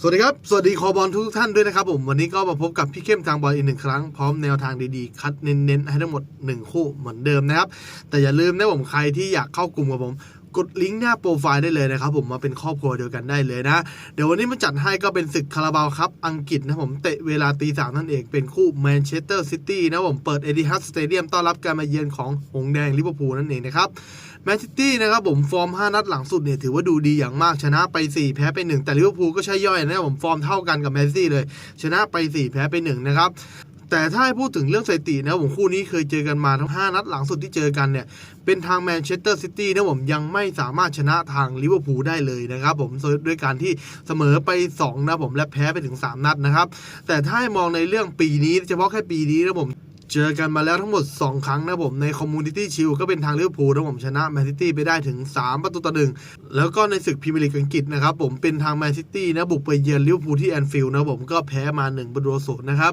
สวัสดีครับ สวัสดีคอบอลทุกท่านด้วยนะครับผม วันนี้ก็มาพบกับพี่เข้มทางบอลอีกหนึ่งครั้ง พร้อมแนวทางดีๆ คัดเน้นๆ ให้ทั้งหมด 1 คู่เหมือนเดิมนะครับ แต่อย่าลืมนะผมใครที่อยากเข้ากลุ่มกับผม กดลิงก์หน้าโปรไฟล์ได้เลยนะครับผมมาเป็นครอบครัวเดียวกันได้เลยนะ เดี๋ยววันนี้มาจัดให้ก็เป็นศึกคาราบาวครับ อังกฤษนะผมเตะเวลาตีสามนั่นเองเป็นคู่แมนเชสเตอร์ซิตี้นะผมเปิดเอดิฮัสสเตเดียมต้อนรับการมาเยือนของหงส์แดงลิเวอร์พูลนั่นเองนะครับ แมนซิตี้นะครับผมฟอร์ม 5 นัดหลังสุดเนี่ยถือว่าดูดีอย่างมากชนะไป 4 แพ้ไป 1 แต่ลิเวอร์พูลก็ใช่ย่อยนะครับผมฟอร์มเท่ากันกับแมนซิตี้เลย ชนะไป 4 แพ้ไป 1 นะครับแต่ถ้าให้พูดถึงเรื่องสถิตินะครับผมคู่นี้เคยเจอกันมาทั้ง 5 นัดหลังสุดที่เจอกันเนี่ย เป็นทางแมนเชสเตอร์ซิตี้นะผมยังไม่สามารถชนะทางลิเวอร์พูลได้เลยนะครับผมด้วยการที่เสมอไป 2 นะผมและแพ้ไปถึง 3 นัดนะครับ แต่ถ้าให้มองในเรื่องปีนี้เฉพาะแค่ปีนี้นะผม เจอกันมาแล้วทั้งหมด 2 ครั้งนะผมในคอมมูนิตี้ชิลก็เป็นทางลิเวอร์พูลนะผมชนะแมนซิตี้ไปได้ถึง 3 ประตูต่อหนึ่งแล้วก็ในศึกพรีเมียร์ลีกอังกฤษนะครับผมเป็นทางแมนซิตี้นะบุกไปเยือนลิเวอร์พูลที่แอนฟิลด์นะผมก็แพ้มา1ประตูศูนย์นะครับ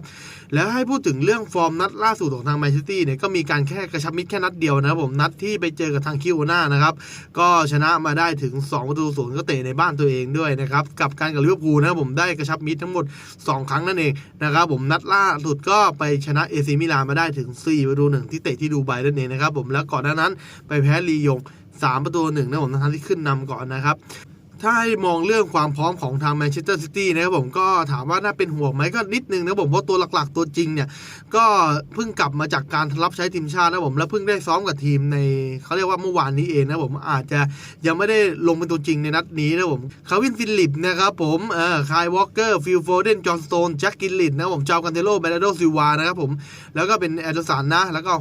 แล้วให้พูดถึงเรื่องฟอร์มนัดล่าสุดของทางแมนซิตี้เนี่ยก็มีการแค่กระชับมิตรแค่นัดเดียวนะผมนัดที่ไปเจอกับทางคิวนานะครับก็ชนะมาได้ถึง 2 ประตูศูนย์ก็เตะในบ้านตัวเองด้วยนะครับกับการกับลิเวอร์พูลนะผมได้กระชับมิตรทั้งหมด 2 ครั้งนั่นเองนะครับผมนัดล่าสุดก็ไปชนะเอซีมิลานมาได้ถึง 4 ประตูหนึ่งที่เตะที่ดูไบนั่นเองนะครับผมแล้วก่อนหน้านั้นไปแพ้ลียง 3 ประตูหนึ่งนะผมทั้งที่ขึ้นนำก่อนนะครับ ถ้าให้มองเรื่องความพร้อมของทางแมนเชสเตอร์ซิตี้นะครับผมก็ถามว่าน่าเป็นห่วงไหมก็นิดนึงนะผมเพราะตัวหลักๆตัวจริงเนี่ย ก็เพิ่งกลับมาจากการรับใช้ทีมชาตินะผมแล้วเพิ่งได้ซ้อมกับทีมในเขาเรียกว่าเมื่อวานนี้เองนะผมอาจจะยังไม่ได้ลงเป็นตัวจริงในนัดนี้นะผมคาวินฟิลิปนะครับผมเอ่อคายวอลเกอร์ฟิลโฟเดนจอห์นสโตนแจ็คกิลลิตนะผมจาวกันเทโลเบรโดซิวานะครับผมแล้วก็เป็นแอดสันนะแล้วก็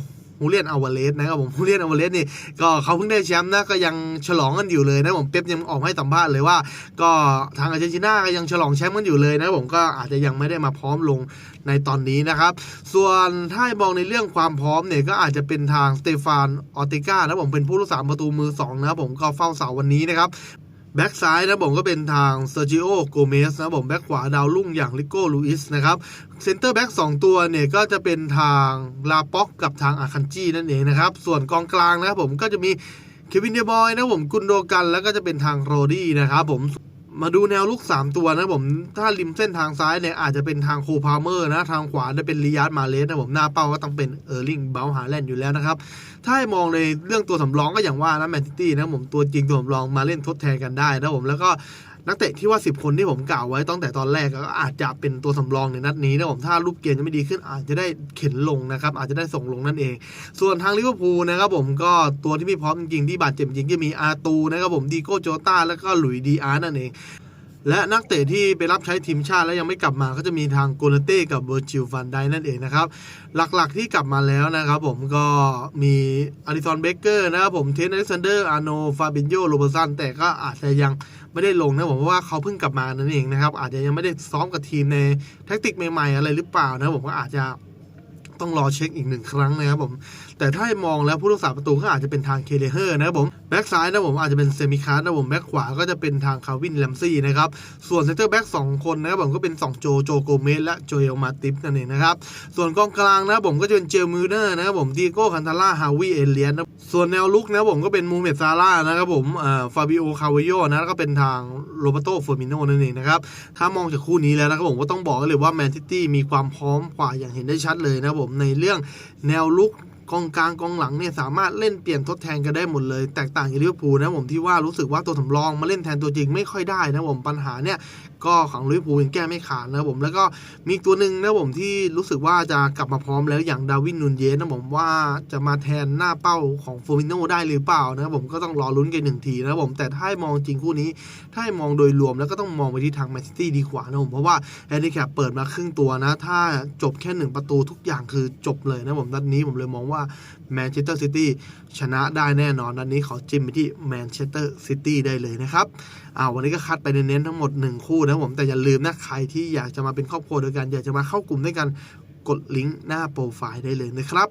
ฮูเลียนอาวาเลสนะครับผมฮูเลียนอาวาเลสนี่ก็เขาเพิ่งได้แชมป์นะก็ยังฉลองกันอยู่เลยนะผมเป๊ปยังออกให้สัมภาษณ์เลยว่า ก็ทางอาร์เจนตินาก็ยังฉลองแชมป์กันอยู่เลยนะผมก็อาจจะยังไม่ได้มาพร้อมลงในตอนนี้นะครับ ส่วนถ้ามองในเรื่องความพร้อมเนี่ยก็อาจจะเป็นทางสเตฟานออติก้านะผมเป็นผู้รักษาประตูมือ2นะผมก็เฝ้าเสาวันนี้นะครับ แบ็กซ้ายนะผมก็เป็นทางเซอร์จิโอโกเมสนะผมแบ็กขวาดาวรุ่งอย่างลิโก้ลูอิสนะครับเซนเตอร์แบ็กสองตัวเนี่ยก็จะเป็นทางลาป็อกกับทางอาคันจีนั่นเองนะครับ ส่วนกองกลางนะครับผมก็จะมีเควินเดบอยนะผมกุนโดกันแล้วก็จะเป็นทางโรดี้นะครับผม มาดูแนวลุก 3 ตัวนะผม ถ้าริมเส้นทางซ้ายเนี่ยอาจจะเป็นทางโคพาเมอร์นะ ทางขวาจะเป็นริยาร์ดมาเลสนะผม หน้าเป้าก็ต้องเป็นเออร์ลิงเบลฮาแลนด์อยู่แล้วนะครับ ถ้าให้มองในเรื่องตัวสำรองก็อย่างว่านะแมนซิตี้นะผม ตัวจริงตัวสำรองมาเล่นทดแทนกันได้นะผม แล้วก็ นักเตะที่ว่า 10 คนที่ผมกล่าวไว้ตั้งแต่ตอนแรกก็อาจจะเป็นตัวสำรองในนัดนี้นะผมถ้ารูปเกมจะไม่ดีขึ้นอาจจะได้เข็นลงนะครับอาจจะได้ส่งลงนั่นเอง ส่วนทางลิเวอร์พูลนะครับผมก็ตัวที่ไม่พร้อมจริงๆที่บาดเจ็บจริงก็มีอาตูนะครับผมดีโก้โจตาแล้วก็หลุยดีอาร์นั่นเอง และนักเตะที่ไปรับใช้ทีมชาติแล้วยังไม่กลับมาก็จะมีทางโกลเต้กับเวอร์จิลฟันไดนั่นเองนะครับ หลักๆที่กลับมาแล้วนะครับผมก็มีอาริซอนเบเกอร์นะครับผมเทนอเล็กซานเดอร์อาโนฟาบินโยโรเบอร์สันแต่ก็อาจจะยังไม่ได้ลงนะผมเพราะว่าเขาเพิ่งกลับมานั่นเองนะครับอาจจะยังไม่ได้ซ้อมกับทีมในแท็กติกใหม่ๆอะไรหรือเปล่านะผมก็อาจจะ ต้องรอเช็คอีกหนึ่งครั้งนะครับผม แต่ถ้ามองแล้วผู้รักษาประตูก็อาจจะเป็นทางเคเลเฮอร์นะครับผมแบ็กซ้ายนะผมอาจจะเป็นเซมิคาร์นะผมแบ็กขวาก็จะเป็นทางคาวินแลมซี่นะครับส่วนเซนเตอร์แบ็กสองคนนะครับผมก็เป็น 2 โจโจโกเมสและโจเอลมาติฟนั่นเองนะครับส่วนกองกลางนะครับผมก็จะเป็นเจลมิลเนอร์นะครับผมดีโก้คันทาร่าฮาวิเอเลียนนะส่วนแนวลุกนะครับผมก็เป็นมูเมตซาร่านะครับผมเอ่อฟาบิโอคาวโยนะแล้วก็เป็นทางโรเบโตเฟอร์มิโนนั่นเองนะครับถ้ามองจากคู่นี้แล้วนะครับผมก็ต้องบอกเลยว่าแมนซิตี้มีความพร้อมกว่าอย่างเห็นได้ชัดเลยนะผมในเรื่องแนวลุก กองกลางกองหลังเนี่ยสามารถเล่นเปลี่ยนทดแทนกันได้หมดเลย แตกต่างจากลิเวอร์พูลนะผมที่ว่ารู้สึกว่าตัวสำรองมาเล่นแทนตัวจริงไม่ค่อยได้นะผมปัญหาเนี่ยก็ของลิเวอร์พูลยังแก้ไม่ขาดนะผมแล้วก็มีตัวหนึ่งนะผมที่รู้สึกว่าจะกลับมาพร้อมแล้วอย่างดาวินนูนเยสนะผมว่าจะมาแทนหน้าเป้าของโฟมิโนได้หรือเปล่านะผมก็ต้องรอลุ้นกันหนึ่งทีนะผมแต่ถ้ามองจริงคู่นี้ ถ้ามองโดยรวมแล้วก็ต้องมองไปที่ทางแมนซิตี้ดีกว่านะผมเพราะว่าแอนดิแคปเปิดมาครึ่งตัวนะ ถ้าจบแค่หนึ่งประตูทุกอย่างคือจบเลยนะผมนัดนี้ผมเลยมองว่าแมนเชสเตอร์ซิตี้ชนะได้แน่นอนนัดนี้ขอจิ้มไปที่แมนเชสเตอร์ซิตี้ได้เลยนะครับอ่าวันนี้ก็คัดไปเน้นๆทั้งหมด 1 คู่นะผมแต่อย่าลืมนะใครที่อยากจะมาเป็นครอบครัวเดียวกันอยากจะมาเข้ากลุ่มด้วยกันกดลิงก์หน้าโปรไฟล์ได้เลยนะครับ